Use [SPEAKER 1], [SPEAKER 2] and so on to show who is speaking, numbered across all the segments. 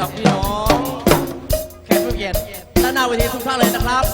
[SPEAKER 1] กับพี่น้องแขกผู้เกียรติด้านหน้าเวทีทุกท่านเลยนะครับ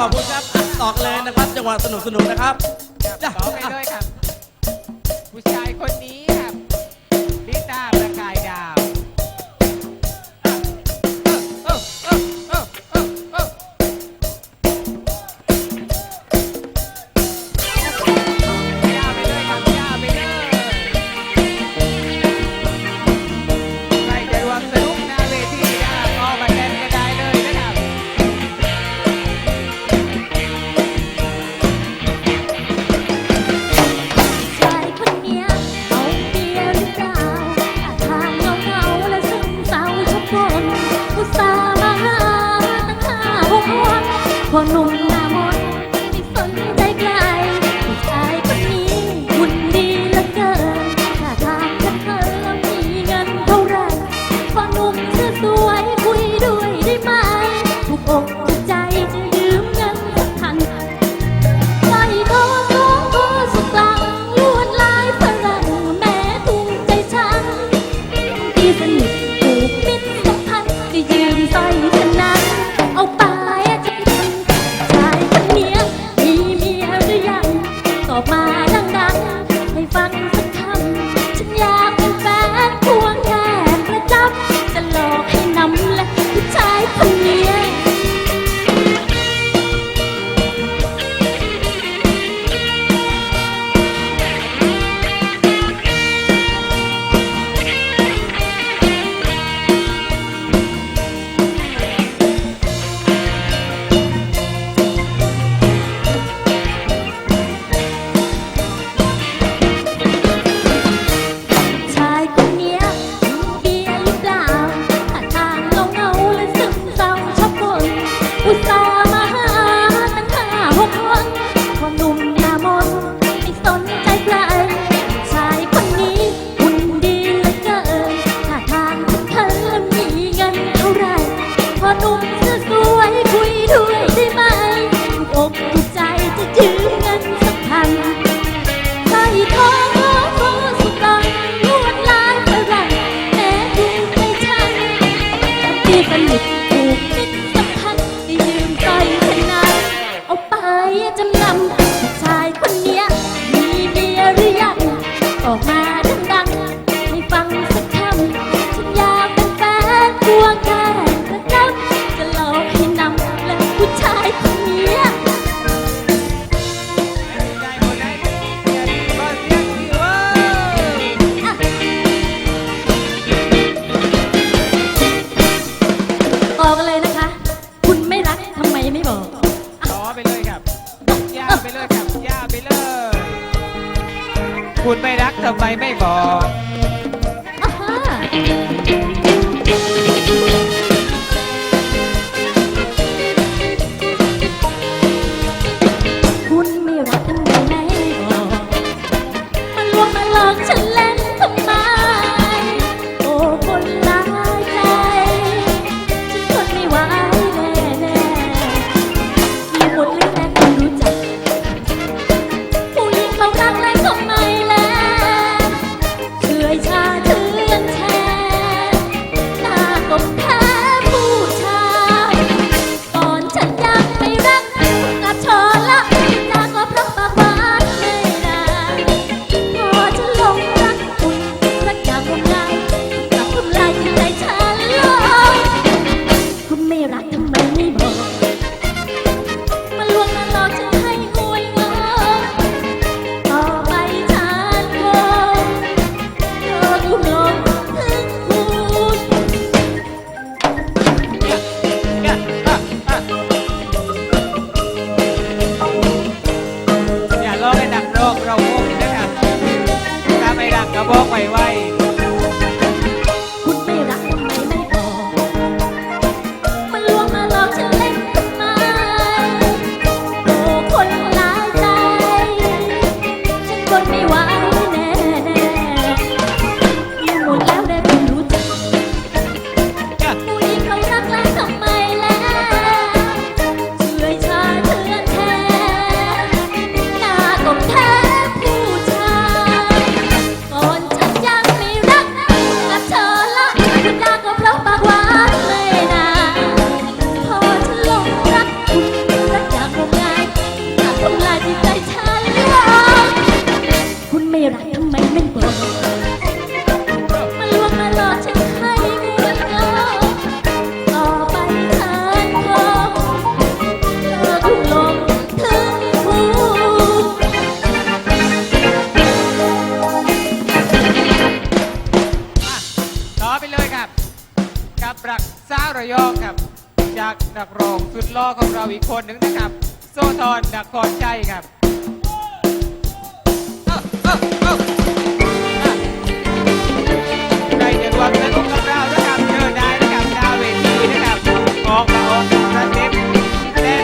[SPEAKER 1] ขอบคุณครับอตอกเลยนะครับจังหวะสนุกๆนะครับ
[SPEAKER 2] ขอไปด้วยค
[SPEAKER 3] รับ
[SPEAKER 2] ผู้ชาย กับ รัก
[SPEAKER 3] สาวระยองครับ จากนักร้องสุดหล่อของเราอีกคนหนึ่งนะครับ โซทอนดักคอนใจครับใครจะรวมสนุกกับเรานะครับเชิญได้นะครับดาวเวทีนะครับออกมาออกกระซิบเต้น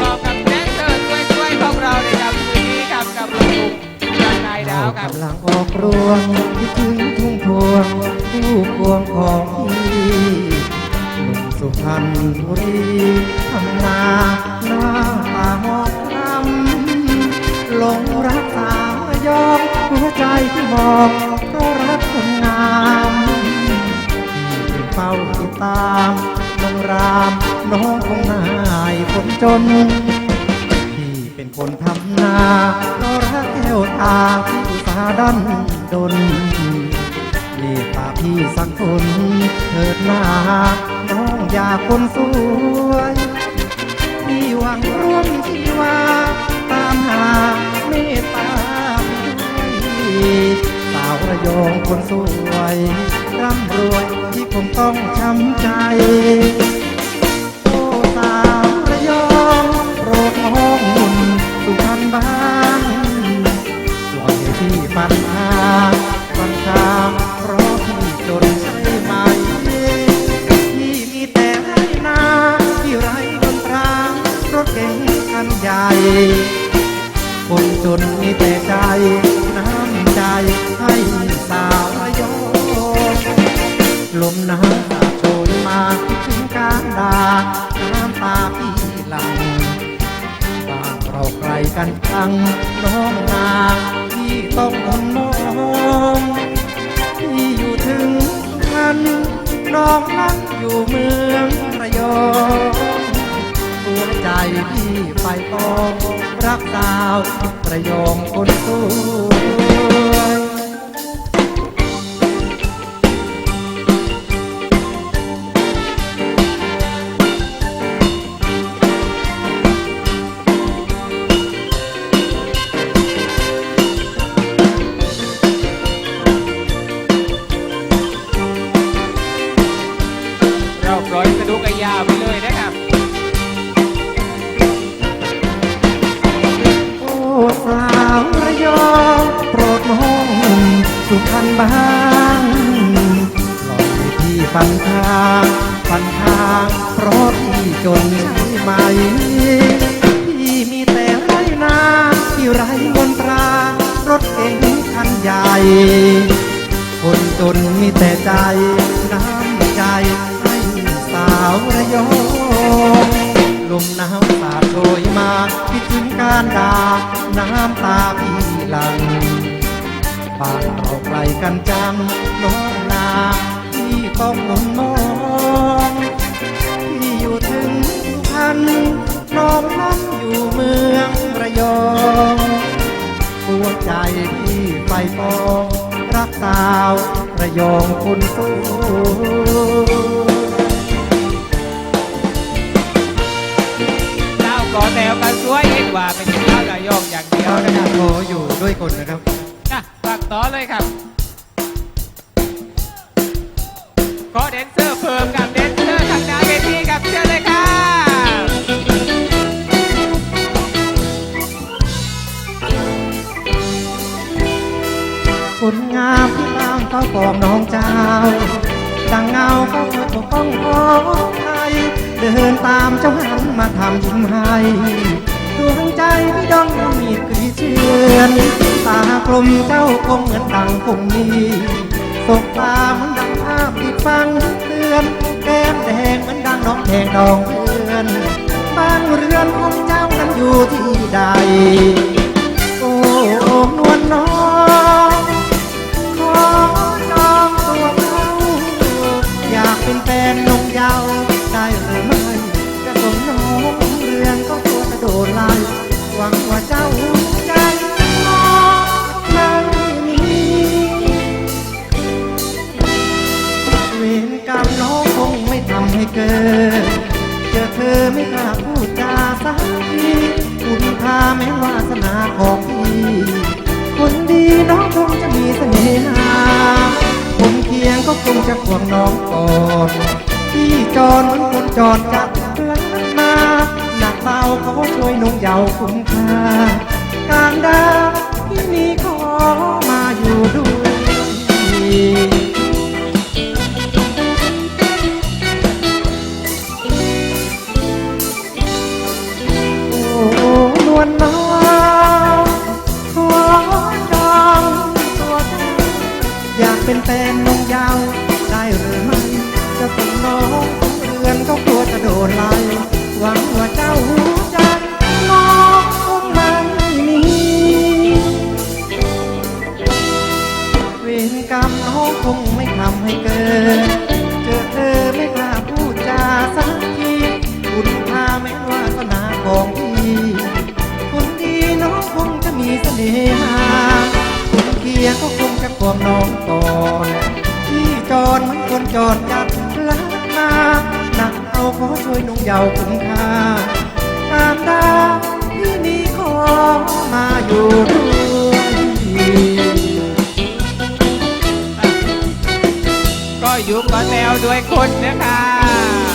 [SPEAKER 3] รอบๆกับแดนเซอร์สวยๆของเราเลยครับคืนนี้ครับกับระบุรันนายดาวครับ
[SPEAKER 4] กำลังออกรวงคิดถึงทุ่งพวงผู้พวงของ หนุ่มสุพรรณบุรีทำนาหน้าตาหมองคำหลงรักสาวยองหัวใจที่มองเพราะรักคนงามเฝ้าติดตามน้องรามน้องคงนายคนจนพี่เป็นคนทำนาเพราะรักแก้วตาอุตสาดันดน เมตตาพี่สักคนเถิดหน้าน้องอยากคนสวยพี่หวังร่วมชีวาตามหาเมตตาพี่สาวระยองคนสวยร่ำรวยที่ผมต้องช้ำใจโอ้สาวระยองโปรดมองหุ่นสุพรรณบ้างปล่อยให้พี่ปัญหา คนจนมีแต่ใจน้ำใจให้สาวระยงลมหนาวสาโชยมาถึงการดาน้ำตาพี่หลังบานเราไกลกันจังน้องนาพี่ต้องทนมองพี่อยู่ถึงพันน้องนั้นอยู่เมืองระยอง ใจพี่ไปปองรักดาวประยองคนส สุพรรณบ้างลองให้พี่ฟันทางฟันทางเพราะพี่จนใช่ไหม พี่มีแต่ไรนาที่ไรมนตรารถเก๋งคันใหญ่ คนจนมีแต่ใจ น้ำใจให้สาวระยองลมหนาวสาดโชยมาคิดถึงการดาน้ำตาพี่หลัง บ้านเราไกลกันจังน้องนาพี่ต้องมนมองพี่อยู่ถึงสุพรรณน้องนั้นอยู่เมืองระยองหัวใจพี่ไฟฟองรักสาวระยองคนสวย
[SPEAKER 3] เจ้าก่อแถวกันสวยเห็นว่าเป็นเจ้าระยองอย่างเดียว
[SPEAKER 4] เขา
[SPEAKER 3] นะ
[SPEAKER 4] จะ
[SPEAKER 3] ครับ
[SPEAKER 4] โทรอยู่ด้วยคนนะครับ
[SPEAKER 3] อะฝาก ต่อเลยครับ ขอแดนเซอร์เพิ่มกับแดนเซอร์ทางหน้าเวทีครับเชิญเลยครับ
[SPEAKER 4] คนงามที่ตามเขากองน้องเจ้าดังเงาเขาเกิดปกป้องของไทยเดินตามเจ้าหันมาทำยิ้มให้ ดวงใจไม่ดองมีดกรีเชือนตากลมเจ้าคงเหมือนดังคงมีสบตาเหมือนดังภาพติดฟังเตือนแก้มแดงเหมือนดังน้องแดงดองเพื่อนบ้านเรือนของเจ้านั้นอยู่ที่ใด โอ้นวลน้องขอจองตัวเขาอยากเป็นแฟนนงเยาวได้หรือไม่จะส่งน้องเรืองก็ วังว่าเจ้าใจน้องไม่มีเวรกรรมน้องคงไม่ทำให้เกิด เจอเธอไม่กล้าพูดจาสักทีคุณค่าแม้วาสนาของพี่คนดีน้องคงจะมีเสน่หาผมเคียงก็คงจะควงน้องก่อนที่จรเหมือนคนจรจับลันนาหนัก เบาเขาช่วยนุ่งเยาวคุ้มค่าการดาที่นี่ขอมาอยู่ด้วยโอ้นวลน้องขอจองตัวเธออยากเป็นแฟนนงยาวได้หรือไม่จะส่งน้องเรือนก็กลัวจะโดนไล่หวัง น่หาคนเคียงก็คงจะควงน้องก่อนที่จรเหมันคนจรจัดลักมาหนักเอาขอช่วยนุ่งเยาคุ้มค่าตามดาที่นี่ขอมาอยู่ด้วย
[SPEAKER 3] ก็อยู่ก่อแถวด้วยคนนะคะ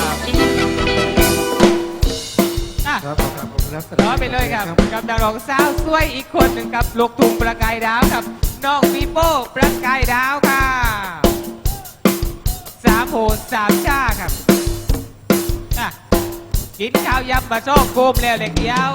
[SPEAKER 4] ครับครับผมรับส
[SPEAKER 3] ต่อไปเลยครับกับดาวรองสาวสวยอีกคนหนึ่งกับลูกทุ่งประกายดาวครับน้องปีโป้ประกายดาวค่ะสามโหนสามชาครับอะกินข้าวยำมาโชคโกมแล้วเล็กเดียว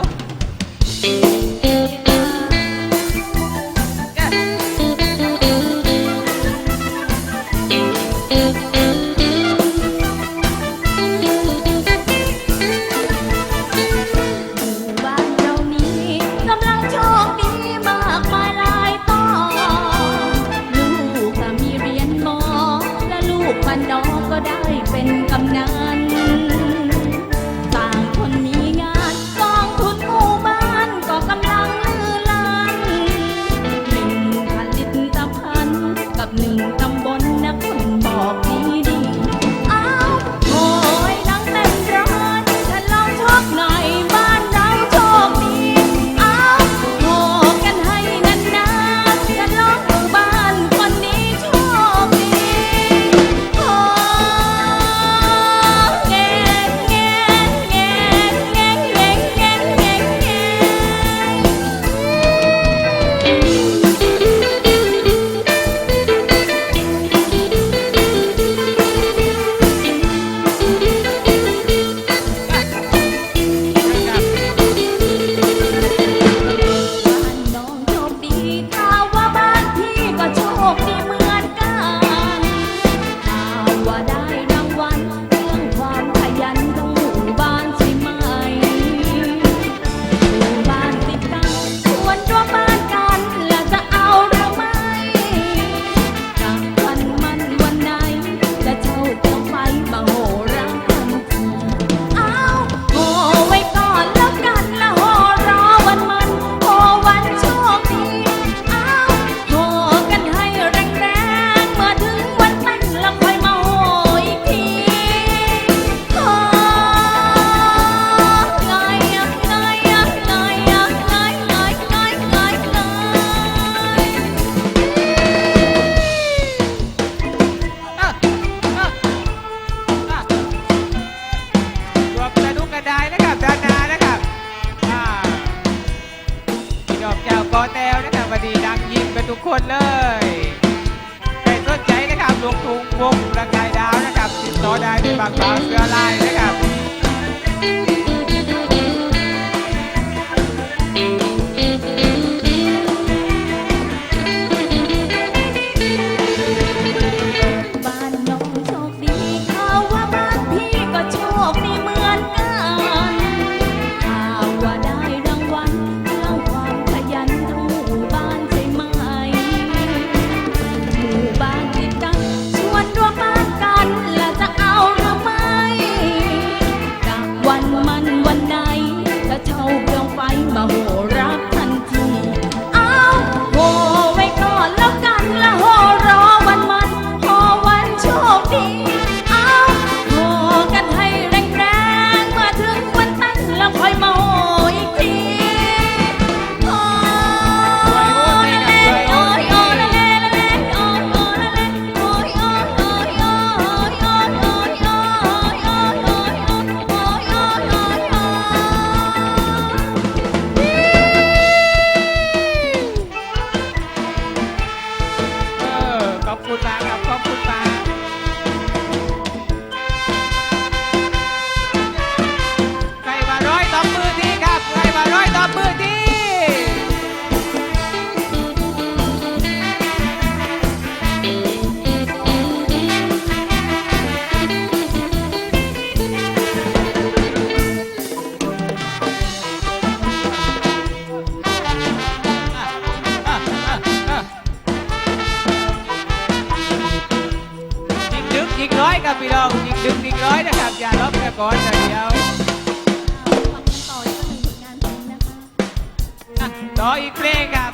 [SPEAKER 3] อ
[SPEAKER 2] อีกเพลงครับ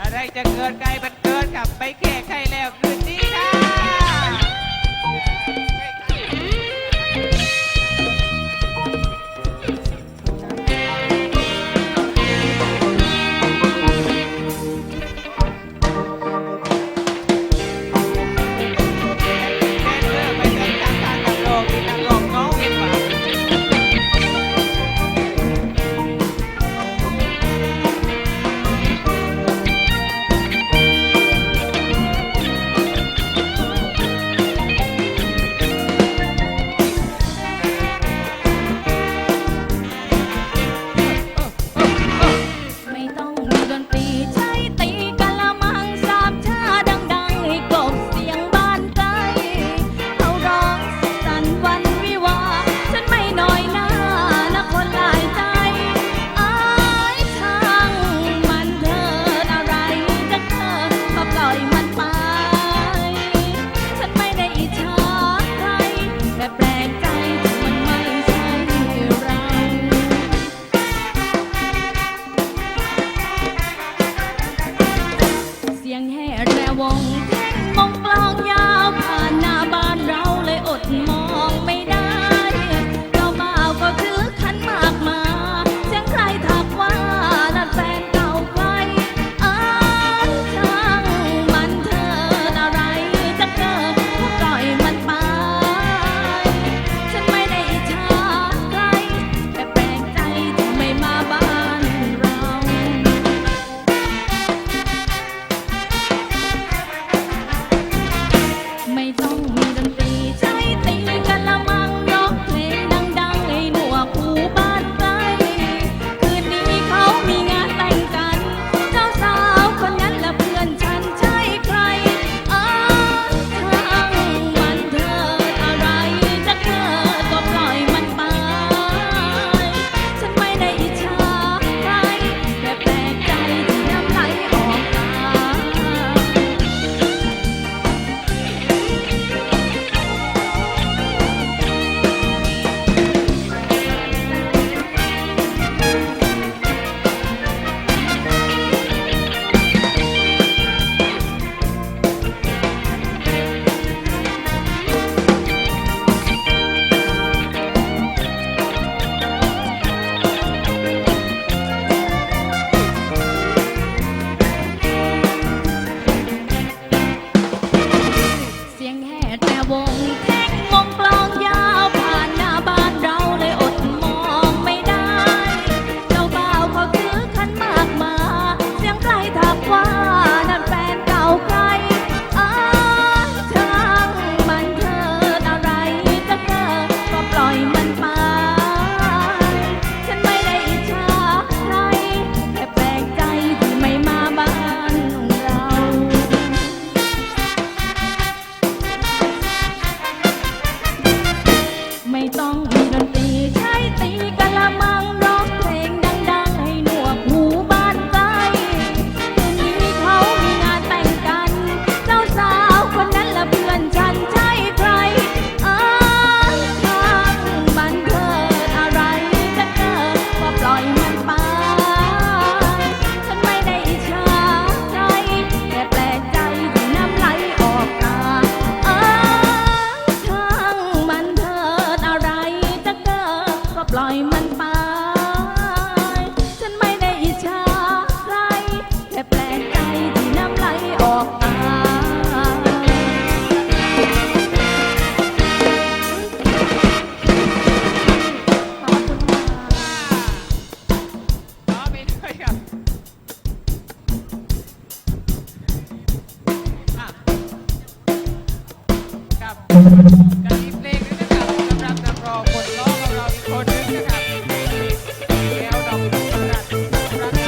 [SPEAKER 2] อะ
[SPEAKER 3] ไรจะเกิดไกลมันเกิ
[SPEAKER 2] ดกับไปแค่ใครแล้วคืนนี้ครั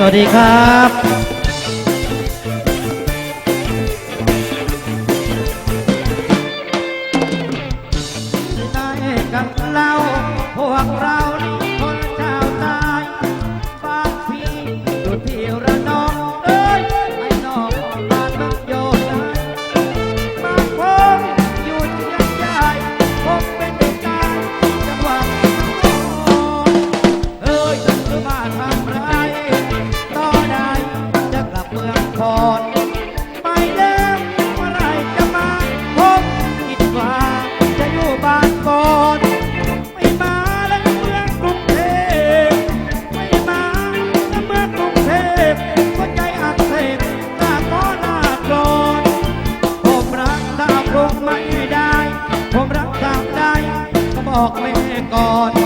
[SPEAKER 2] วั
[SPEAKER 3] สดีครับ ออกแม่ก่อน